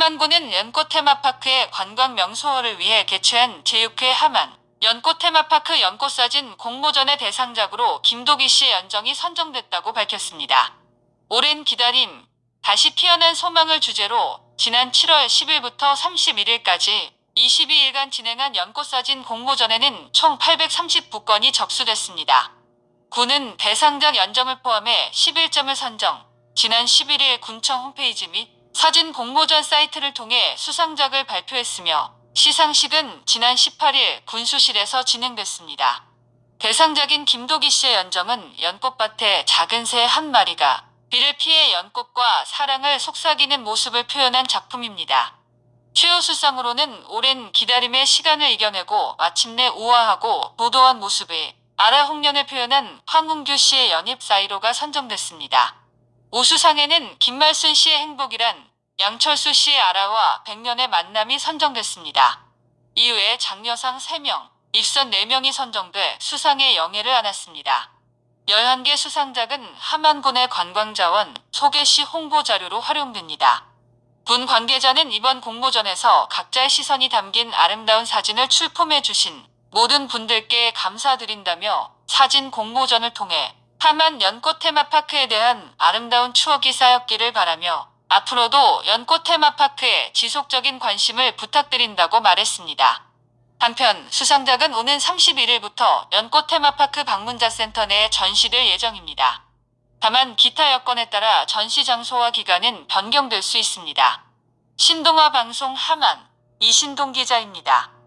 하만군은 연꽃 테마파크의 관광 명소를 위해 개최한 제6회 하만 연꽃 테마파크 연꽃사진 공모전의 대상작으로 김도기 씨의 연정이 선정됐다고 밝혔습니다. 오랜 기다림, 다시 피어난 소망을 주제로 지난 7월 10일부터 31일까지 22일간 진행한 연꽃사진 공모전에는 총 830부건이 접수됐습니다. 군은 대상작 연정을 포함해 11점을 선정, 지난 11일 군청 홈페이지 및 사진 공모전 사이트를 통해 수상작을 발표했으며 시상식은 지난 18일 군수실에서 진행됐습니다. 대상작인 김도기 씨의 연정은 연꽃밭에 작은 새 한 마리가 비를 피해 연꽃과 사랑을 속삭이는 모습을 표현한 작품입니다. 최우수상으로는 오랜 기다림의 시간을 이겨내고 마침내 우아하고 도도한 모습의 아라 홍련을 표현한 황은규 씨의 연입 사이로가 선정됐습니다. 우수상에는 김말순 씨의 행복이란 양철수 씨의 아라와 백년의 만남이 선정됐습니다. 이후에 장려상 3명, 입선 4명이 선정돼 수상의 영예를 안았습니다. 11개 수상작은 하만군의 관광자원, 소개시 홍보 자료로 활용됩니다. 군 관계자는 이번 공모전에서 각자의 시선이 담긴 아름다운 사진을 출품해 주신 모든 분들께 감사드린다며 사진 공모전을 통해 하만 연꽃 테마파크에 대한 아름다운 추억이 쌓였기를 바라며 앞으로도 연꽃 테마파크에 지속적인 관심을 부탁드린다고 말했습니다. 한편 수상작은 오는 31일부터 연꽃 테마파크 방문자 센터 내에 전시될 예정입니다. 다만 기타 여건에 따라 전시 장소와 기간은 변경될 수 있습니다. 신동아 방송 하만 이신동 기자입니다.